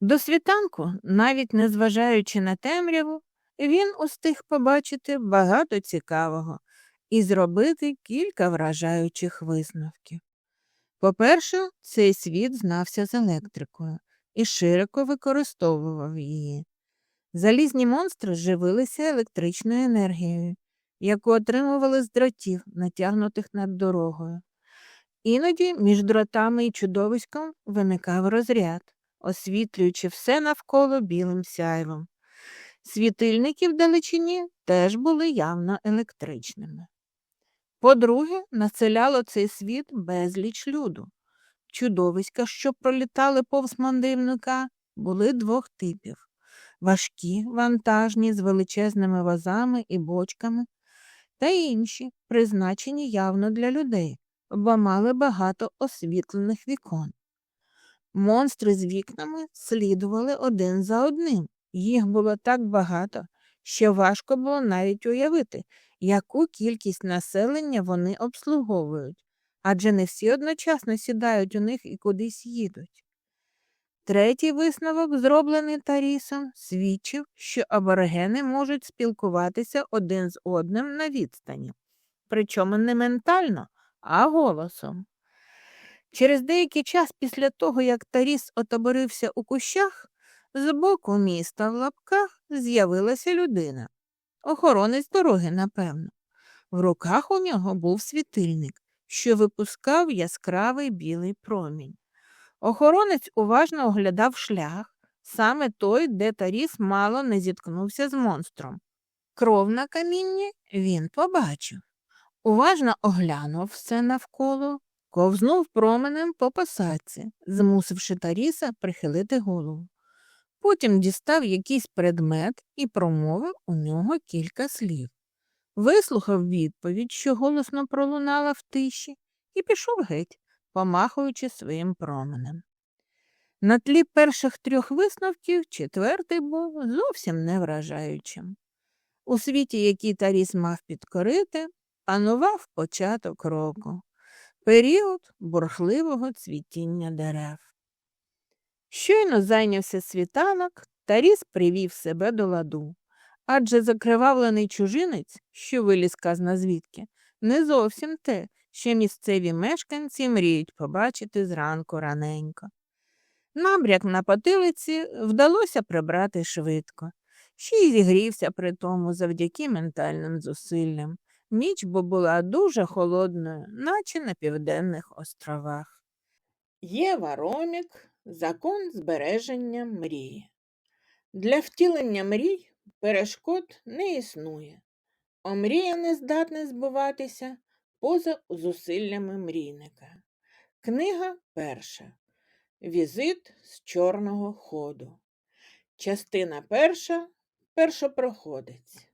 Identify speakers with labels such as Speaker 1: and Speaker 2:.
Speaker 1: До світанку, навіть незважаючи на темряву, він устиг побачити багато цікавого і зробити кілька вражаючих висновків. По-перше, цей світ знався з електрикою і широко використовував її. Залізні монстри живилися електричною енергією, яку отримували з дротів, натягнутих над дорогою. Іноді між дротами і чудовиськом виникав розряд, освітлюючи все навколо білим сяйвом. Світильники вдалечині теж були явно електричними. По-друге, населяло цей світ безліч люду. Чудовиська, що пролітали повз мандрівника, були двох типів важкі, вантажні з величезними вазами і бочками, та інші, призначені явно для людей, бо мали багато освітлених вікон. Монстри з вікнами слідували один за одним. Їх було так багато, що важко було навіть уявити, яку кількість населення вони обслуговують, адже не всі одночасно сідають у них і кудись їдуть. Третій висновок, зроблений Тарісом, свідчив, що аборигени можуть спілкуватися один з одним на відстані, причому не ментально, а голосом. Через деякий час після того, як Таріс отоборився у кущах, з боку міста в лапках з'явилася людина. Охоронець дороги, напевно. В руках у нього був світильник, що випускав яскравий білий промінь. Охоронець уважно оглядав шлях, саме той, де Таріс мало не зіткнувся з монстром. Кров на камінні він побачив. Уважно оглянув все навколо, ковзнув променем по посадці, змусивши Таріса прихилити голову. Потім дістав якийсь предмет і промовив у нього кілька слів. Вислухав відповідь, що голосно пролунала в тиші, і пішов геть, помахуючи своїм променем. На тлі перших трьох висновків четвертий був зовсім не вражаючим. У світі, який Таріс мав підкорити, панував початок року, період бурхливого цвітіння дерев. Щойно зайнявся світанок, Таріс привів себе до ладу, адже закривавлений чужинець, що виліз казна звідки, не зовсім те, що місцеві мешканці мріють побачити зранку раненько. Набряк на потилиці вдалося прибрати швидко, ще й зігрівся при тому завдяки ментальним зусиллям. Ніч бо була дуже холодною, наче на південних островах. Єва Ромік закон збереження мрії. Для втілення мрій перешкод не існує. Омрія не здатна збуватися поза зусиллями мрійника. Книга перша. Візит з чорного ходу. Частина перша. Першопроходець.